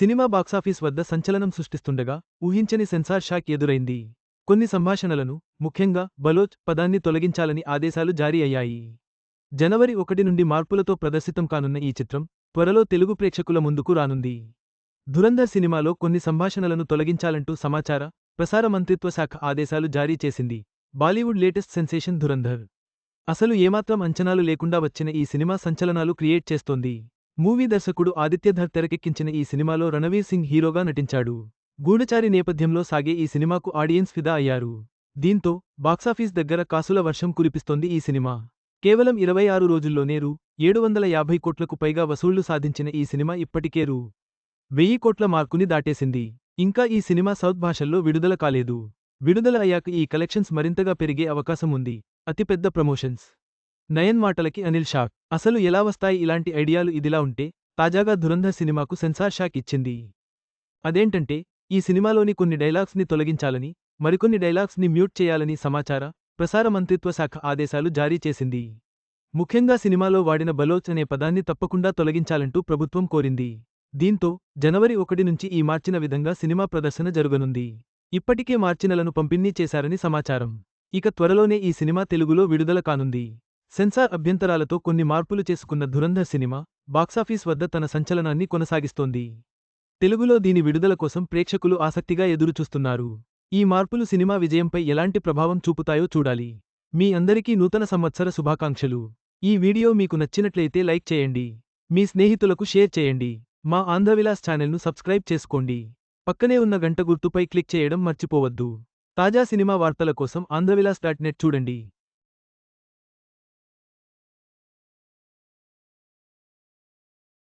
Cinema box office వద్ద సంచలనం సృష్టిస్తుండగా ఊహించని సెన్సార్ షాక్ ఎదురైంది. కొన్ని సంభాషణలను ముఖ్యంగా బలోచ్ పదాన్ని తొలగించాలని ఆదేశాలు జారీ అయ్యాయి. జనవరి ఒకటి నుండి మార్పులతో ప్రదర్శితం కానున్న ఈ చిత్రం త్వరలో తెలుగు ప్రేక్షకుల ముందుకు రానుంది. ధురంధర్ సినిమాలో కొన్ని సంభాషణలను తొలగించాలంటూ సమాచార ప్రసార మంత్రిత్వ శాఖ ఆదేశాలు జారీ చేసింది. Bollywood latest sensation Dhurandhar. అసలు ఏమాత్రం అంచనాలు లేకుండా వచ్చిన ఈ సినిమా సంచలనాలు క్రియేట్ చేస్తోంది. మూవీ దర్శకుడు ఆదిత్యధర్ తెరకెక్కించిన ఈ సినిమాలో రణవీర్ సింగ్ హీరోగా నటించాడు. గూఢచారి నేపథ్యంలో సాగే ఈ సినిమాకు ఆడియన్స్ ఫిదా అయ్యారు. దీంతో బాక్సాఫీస్ దగ్గర కాసుల వర్షం కురిపిస్తోంది ఈ సినిమా. కేవలం ఇరవై ఆరు రోజుల్లోనే రూ. ఏడు వందల యాభై కోట్లకు పైగా వసూళ్ళు సాధించిన ఈ సినిమా ఇప్పటికే రూ. వెయ్యి కోట్ల మార్కుని దాటేసింది. ఇంకా ఈ సినిమా సౌత్ భాషల్లో విడుదల కాలేదు. విడుదల అయ్యాక ఈ కలెక్షన్స్ మరింతగా పెరిగే అవకాశం ఉంది. అతిపెద్ద ప్రమోషన్స్. నయన్ మాటలకి అనిల్ షాక్. అసలు ఎలా వస్తాయి ఇలాంటి ఐడియాలు ఇదిలా ఉంటే తాజాగా ధురంధర్ సినిమాకు సెన్సార్ షాక్ ఇచ్చింది. అదేంటంటే ఈ సినిమాలోని కొన్ని డైలాగ్స్ని తొలగించాలని మరికొన్ని డైలాగ్స్ని మ్యూట్ చేయాలని సమాచార ప్రసార మంత్రిత్వ శాఖ ఆదేశాలు జారీ చేసింది. ముఖ్యంగా సినిమాలో వాడిన బలోచ్ అనే పదాన్ని తప్పకుండా తొలగించాలంటూ ప్రభుత్వం కోరింది. దీంతో జనవరి ఒకటి నుంచి ఈ మార్చిన విధంగా సినిమా ప్రదర్శన జరగనుంది. ఇప్పటికే మార్చినలను పంపిణీ చేశారని సమాచారం. ఇక త్వరలోనే ఈ సినిమా తెలుగులో విడుదల కానుంది. సెన్సార్ అభ్యంతరాలతో కొన్ని మార్పులు చేసుకున్న ధురంధర్ సినిమా బాక్సాఫీస్ వద్ద తన సంచలనాన్ని కొనసాగిస్తోంది. తెలుగులో దీని విడుదల కోసం ప్రేక్షకులు ఆసక్తిగా ఎదురుచూస్తున్నారు. ఈ మార్పులు సినిమా విజయంపై ఎలాంటి ప్రభావం చూపుతాయో చూడాలి. మీ అందరికీ నూతన సంవత్సర శుభాకాంక్షలు. ఈ వీడియో మీకు నచ్చినట్లయితే లైక్ చేయండి. మీ స్నేహితులకు షేర్ చేయండి. మా ఆంధ్రవిలాస్ ఛానల్ను సబ్స్క్రైబ్ చేసుకోండి. పక్కనే ఉన్న గంట గుర్తుపై క్లిక్ చేయడం మర్చిపోవద్దు. తాజా సినిమా వార్తల కోసం ఆంధ్రవిలాస్ డాట్ నెట్ చూడండి.